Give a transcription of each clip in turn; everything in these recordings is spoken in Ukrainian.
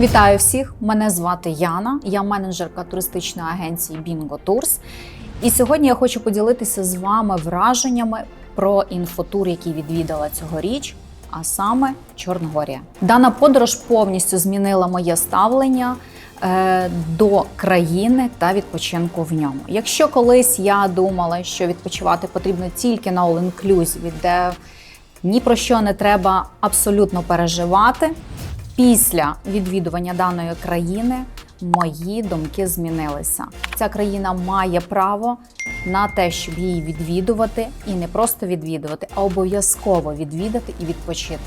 Вітаю всіх! Мене звати Яна, я менеджерка туристичної агенції Bingo Tours. І сьогодні я хочу поділитися з вами враженнями про інфотур, який відвідала цьогоріч, а саме Чорногорія. Дана подорож повністю змінила моє ставлення е, до країни та відпочинку в ньому. Якщо колись я думала, що відпочивати потрібно тільки на all-inclusive, де ні про що не треба абсолютно переживати. Після відвідування даної країни мої думки змінилися. Ця країна має право на те, щоб її відвідувати, і не просто відвідувати, а обов'язково відвідати і відпочити.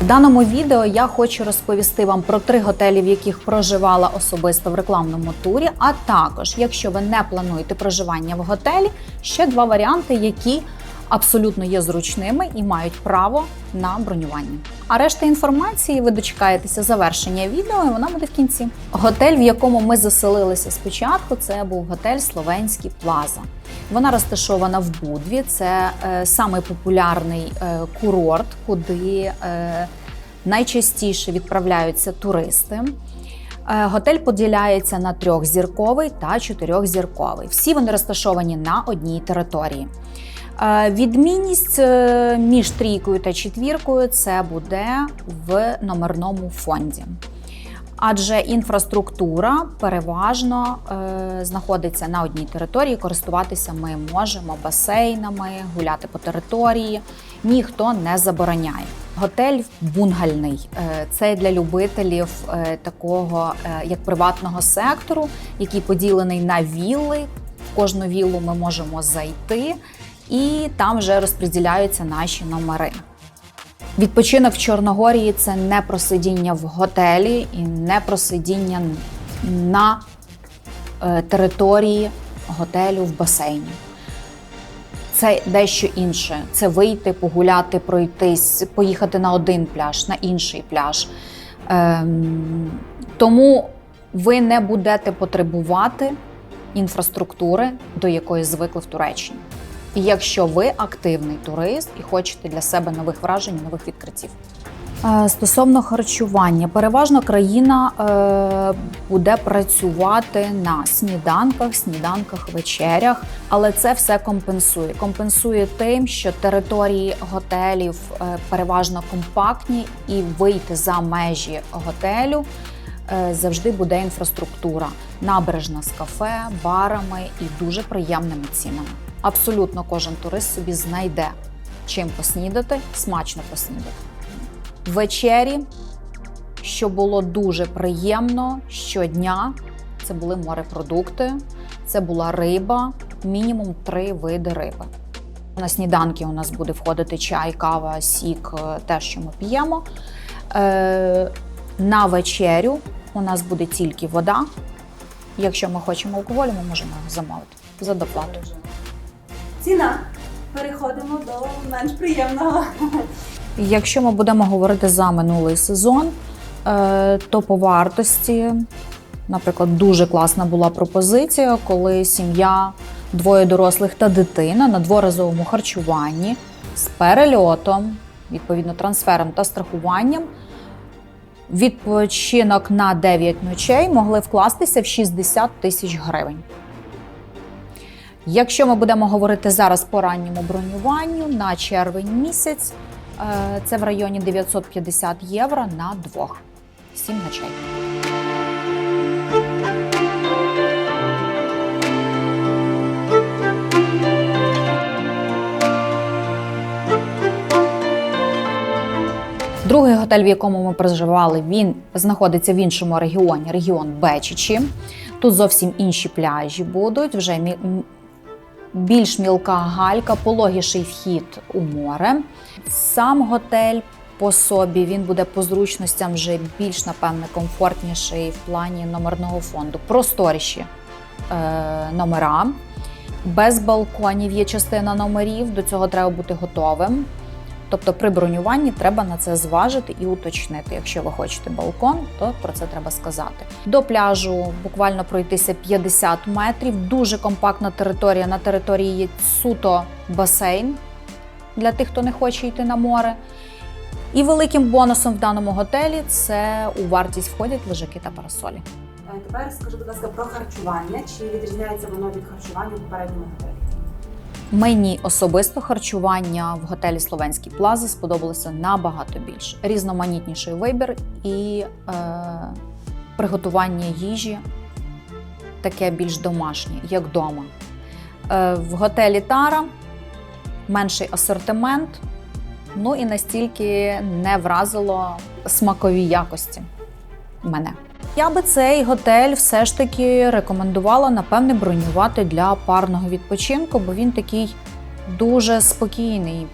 В даному відео я хочу розповісти вам про три готелі, в яких проживала особисто в рекламному турі. А також, якщо ви не плануєте проживання в готелі, ще два варіанти, які абсолютно є зручними і мають право на бронювання. А решта інформації ви дочекаєтеся завершення відео, і вона буде в кінці. Готель, в якому ми заселилися спочатку, це був готель Словенський Плаза. Вона розташована в Будві. Це е, самий популярний е, курорт, куди е, найчастіше відправляються туристи. Е, Готель поділяється на трьохзірковий та чотирьохзірковий. Всі вони розташовані на одній території. Відмінність е, між трійкою та четвіркою це буде в номерному фонді. Адже інфраструктура переважно е, знаходиться на одній території. Користуватися ми можемо басейнами, гуляти по території. Ніхто не забороняє. Готель бунгальний е, це для любителів е, такого е, як приватного сектору, який поділений на вілли. В кожну віллу ми можемо зайти, і там вже розподіляються наші номери. Відпочинок в Чорногорії це не про сидіння в готелі і не про сидіння на е, території готелю в басейні. Це дещо інше. Це вийти, погуляти, пройтись, поїхати на один пляж, на інший пляж. Ем, тому ви не будете потребувати інфраструктури, до якої звикли в Туреччині. Якщо ви активний турист і хочете для себе нових вражень, нових відкриттів. Е, Стосовно харчування, переважно країна е, буде працювати на сніданках, сніданках, вечерях, але це все компенсує. Компенсує тим, що території готелів е, переважно компактні, і вийти за межі готелю е, завжди буде інфраструктура, набережна з кафе, барами і дуже приємними цінами. Абсолютно кожен турист собі знайде чим поснідати, смачно поснідати. Вечері, що було дуже приємно щодня, це були морепродукти, це була риба, мінімум три види риби. На сніданки у нас буде входити чай, кава, сік, е, те, що ми п'ємо. Е, на вечерю у нас буде тільки вода. Якщо ми хочемо алкоголю, ми можемо замовити за доплату. Ціна. Переходимо до менш приємного. Якщо ми будемо говорити за минулий сезон, е, то по вартості, наприклад, дуже класна була пропозиція, коли сім'я, двоє дорослих та дитина на дворазовому харчуванні з перельотом, відповідно, трансфером та страхуванням. Відпочинок на 9 ночей могли вкластися в 60 тисяч гривень. Якщо ми будемо говорити зараз по ранньому бронюванню на червень місяць, е, це в районі 950 євро на двох. Сім ночей. Другий готель, в якому ми проживали, він знаходиться в іншому регіоні, регіон Бечичі. Тут зовсім інші пляжі будуть, вже більш мілка галька, пологіший вхід у море. Сам готель по собі він буде по зручностям вже більш, напевне, комфортніший в плані номерного фонду. Просторіші е, номера. Без балконів є частина номерів, до цього треба бути готовим. Тобто при бронюванні треба на це зважити і уточнити. Якщо ви хочете балкон, то про це треба сказати. До пляжу буквально пройтися 50 метрів. Дуже компактна територія. На території є суто басейн для тих, хто не хоче йти на море. І великим бонусом в даному готелі це у вартість входять лежаки та парасолі. Тепер скажи, будь ласка, про харчування. Чи відрізняється воно від харчування в попередньому готелі? Мені особисто харчування в готелі Словенський Плаза сподобалося набагато більше. Різноманітніший вибір і е, приготування їжі таке більш домашнє, як вдома. Е, в готелі Тара менший асортимент, ну і настільки не вразило смакові якості мене. Я би цей готель все ж таки рекомендувала напевне бронювати для парного відпочинку, бо він такий дуже спокійний.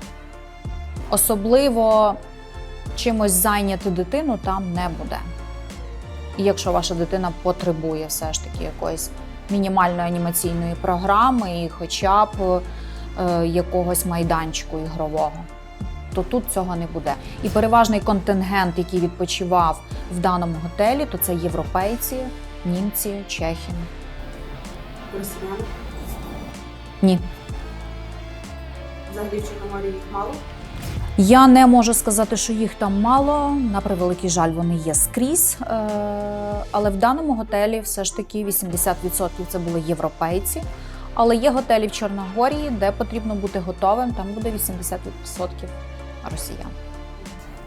Особливо чимось зайняти дитину там не буде. І якщо ваша дитина потребує все ж таки якоїсь мінімальної анімаційної програми і хоча б е, якогось майданчику ігрового, то тут цього не буде. І переважний контингент, який відпочивав в даному готелі, то це європейці, німці, чехи. Росіяни? Ні. Взагалі в Чорноморі їх мало. Я не можу сказати, що їх там мало. На превеликий жаль, вони є скрізь. Е, Але в даному готелі все ж таки 80% це були європейці. Але є готелі в Чорногорії, де потрібно бути готовим. Там буде 80% росіян.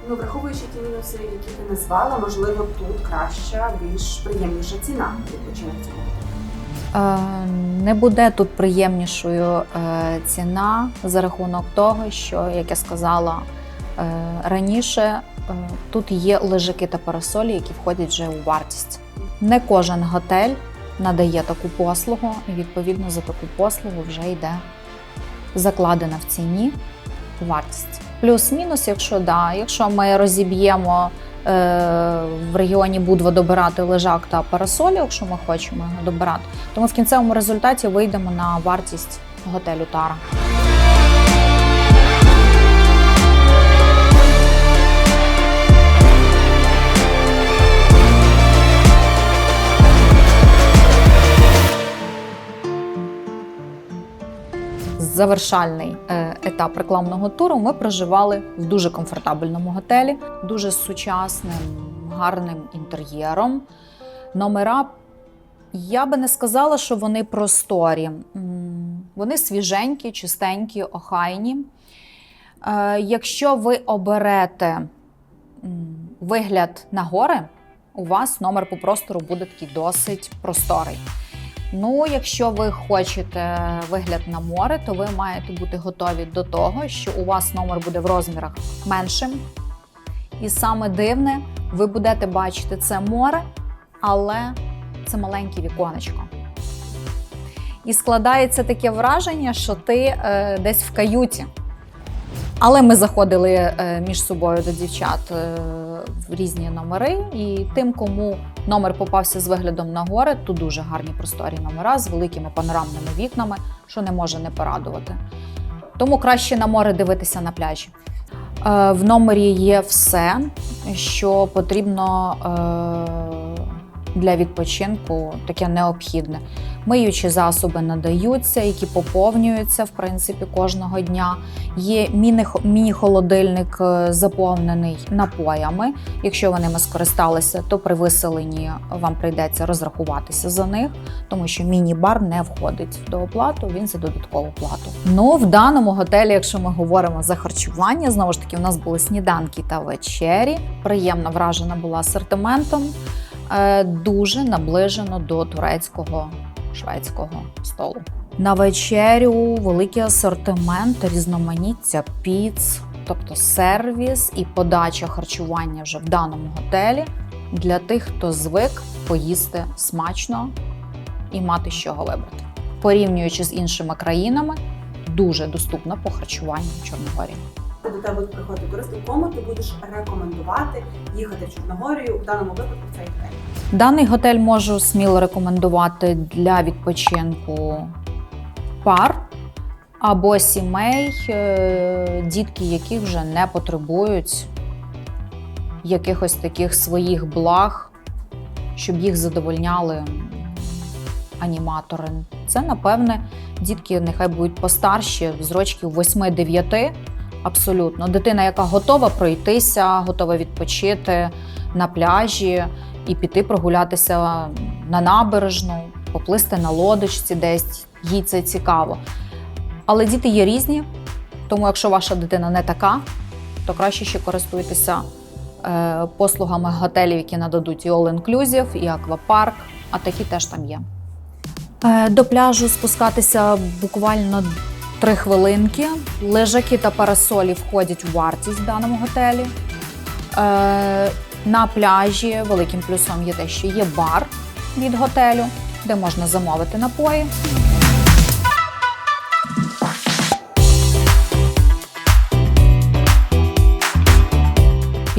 Ну, враховуючи ті мінуси, які ти назвала, можливо, тут краща, більш приємніша ціна відпочинок готелі. Е, Не буде тут приємнішою е, ціна за рахунок того, що, як я сказала е, раніше, тут є лежаки та парасолі, які входять вже у вартість. Не кожен готель надає таку послугу, і відповідно за таку послугу вже йде закладена в ціні вартість. Плюс-мінус, якщо да, якщо ми розіб'ємо е, в регіоні Будва добирати лежак та парасолі, якщо ми хочемо його добирати, то ми в кінцевому результаті вийдемо на вартість готелю Тара. Завершальний е, етап рекламного туру ми проживали в дуже комфортабельному готелі, дуже сучасним, гарним інтер'єром. Номера я би не сказала, що вони просторі. Вони свіженькі, чистенькі, охайні. Е, Якщо ви оберете вигляд на гори, у вас номер по простору буде такий досить просторий. Ну, якщо ви хочете вигляд на море, то ви маєте бути готові до того, що у вас номер буде в розмірах меншим. І саме дивне, ви будете бачити це море, але це маленьке віконечко. І складається таке враження, що ти е, десь в каюті. Але ми заходили е, між собою до дівчат е, в різні номери, і тим, кому номер попався з виглядом на гори, тут дуже гарні просторі номера з великими панорамними вікнами, що не може не порадувати. Тому краще на море дивитися на пляжі. Е, В номері є все, що потрібно е, для відпочинку, таке необхідне. Миючі засоби надаються, які поповнюються в принципі кожного дня. Є міні- міні-холодильник е, заповнений напоями. Якщо ви ними скористалися, то при виселенні вам прийдеться розрахуватися за них, тому що міні-бар не входить до оплату, він за додаткову плату. Ну в даному готелі, якщо ми говоримо за харчування, знову ж таки, у нас були сніданки та вечері. Приємно вражена була асортиментом. Е, Дуже наближено до турецького шведського столу. На вечерю великий асортимент, різноманіття піц, тобто сервіс і подача харчування вже в даному готелі для тих, хто звик поїсти смачно і мати з чого вибрати. Порівнюючи з іншими країнами, дуже доступно по харчуванню в Чорногорії. До тебе будуть приходити туристи, кому ти будеш рекомендувати їхати в Чорногорію, в даному випадку цей готель. Даний готель можу сміло рекомендувати для відпочинку пар або сімей, е, дітки, які вже не потребують якихось таких своїх благ, щоб їх задовольняли аніматори. Це, напевне, дітки нехай будуть постарші, з років 8-9, Абсолютно, дитина, яка готова пройтися, готова відпочити на пляжі і піти прогулятися на набережну, поплисти на лодочці десь, їй це цікаво. Але діти є різні, тому якщо ваша дитина не така, то краще ще користуйтеся е, послугами готелів, які нададуть і all-inclusive, і аквапарк, а такі теж там є. Е, До пляжу спускатися буквально три хвилинки. Лежаки та парасолі входять у вартість в даному готелі. На пляжі великим плюсом є те, що є бар від готелю, де можна замовити напої.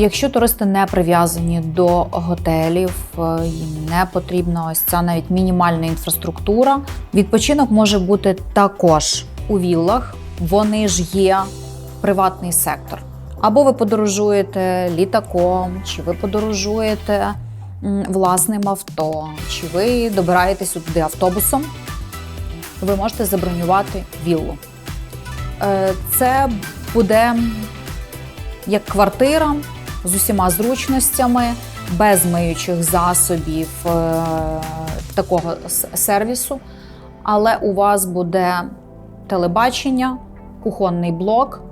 Якщо туристи не прив'язані до готелів, е, їм не потрібна ось ця навіть мінімальна інфраструктура. Відпочинок може бути також у віллах. Вони ж є приватний сектор. Або ви подорожуєте літаком, чи ви подорожуєте власним авто, чи ви добираєтесь туди автобусом. Ви можете забронювати віллу. Е, Це буде як квартира з усіма зручностями, без миючих засобів е, такого сервісу. Але у вас буде телебачення, кухонний блок,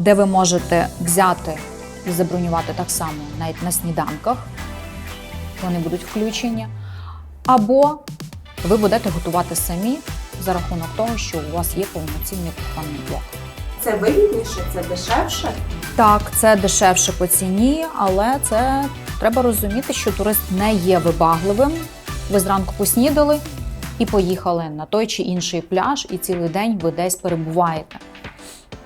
де ви можете взяти і забронювати так само навіть на сніданках. Вони будуть включені. Або ви будете готувати самі за рахунок того, що у вас є повноцінний кухонний блок. Це вигідніше, це дешевше. Так, це дешевше по ціні, але це треба розуміти, що турист не є вибагливим. Ви зранку поснідали і поїхали на той чи інший пляж, і цілий день ви десь перебуваєте.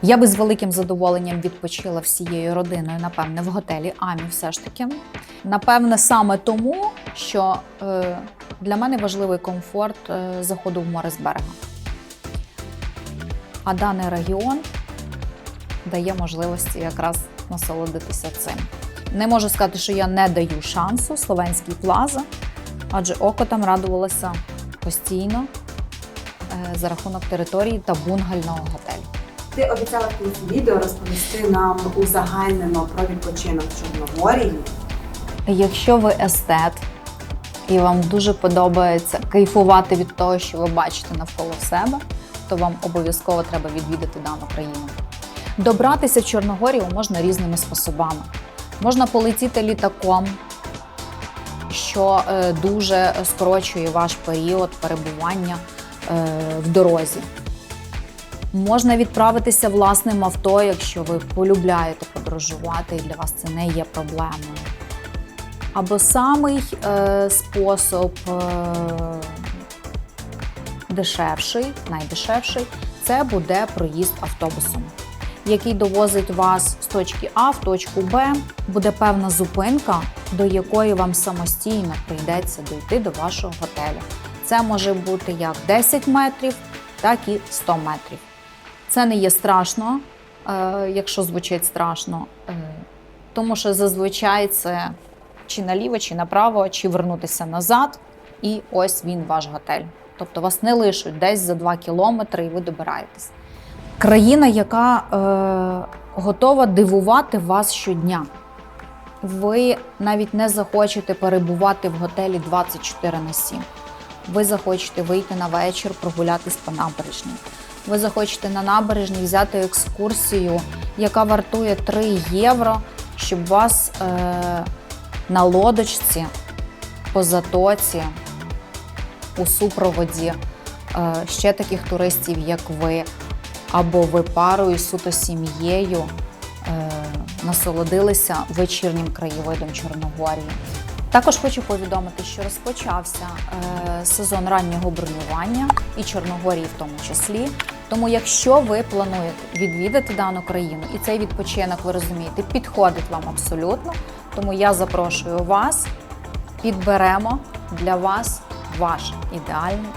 Я би з великим задоволенням відпочила всією родиною, напевне, в готелі Амі все ж таки. Напевне, саме тому, що е, для мене важливий комфорт е, заходу в море з берега. А даний регіон дає можливості якраз насолодитися цим. Не можу сказати, що я не даю шансу Словенській плаза, адже око там радувалося постійно е, за рахунок території та бунгального готелю. Ти обіцяла в відео розповісти нам узагальнено про відпочинок в Чорногорії. Якщо ви естет і вам дуже подобається кайфувати від того, що ви бачите навколо себе, то вам обов'язково треба відвідати дану країну. Добратися в Чорногорію можна різними способами. Можна полетіти літаком, що е, дуже скорочує ваш період перебування е, в дорозі. Можна відправитися власним авто, якщо ви полюбляєте подорожувати, і для вас це не є проблемою. Або самий е, спосіб е, дешевший, найдешевший, це буде проїзд автобусом, який довозить вас з точки А в точку Б. Буде певна зупинка, до якої вам самостійно прийдеться дойти до вашого готелю. Це може бути як 10 метрів, так і 100 метрів. Це не є страшно, е, якщо звучить страшно, е, тому що зазвичай це чи наліво, чи направо, чи вернутися назад, і ось він ваш готель. Тобто вас не лишуть десь за 2 кілометри, і ви добираєтесь. Країна, яка е, готова дивувати вас щодня. Ви навіть не захочете перебувати в готелі 24 на 7. Ви захочете вийти на вечір, прогулятись по набережній. Ви захочете на набережній взяти екскурсію, яка вартує 3 євро, щоб вас е, на лодочці по затоці у супроводі е, ще таких туристів, як ви, або ви парою суто сім'єю е, насолодилися вечірнім краєвидом Чорногорії. Також хочу повідомити, що розпочався е, сезон раннього бронювання і Чорногорії в тому числі. Тому, якщо ви плануєте відвідати дану країну і цей відпочинок, ви розумієте, підходить вам абсолютно, тому я запрошую вас, підберемо для вас ваш ідеальний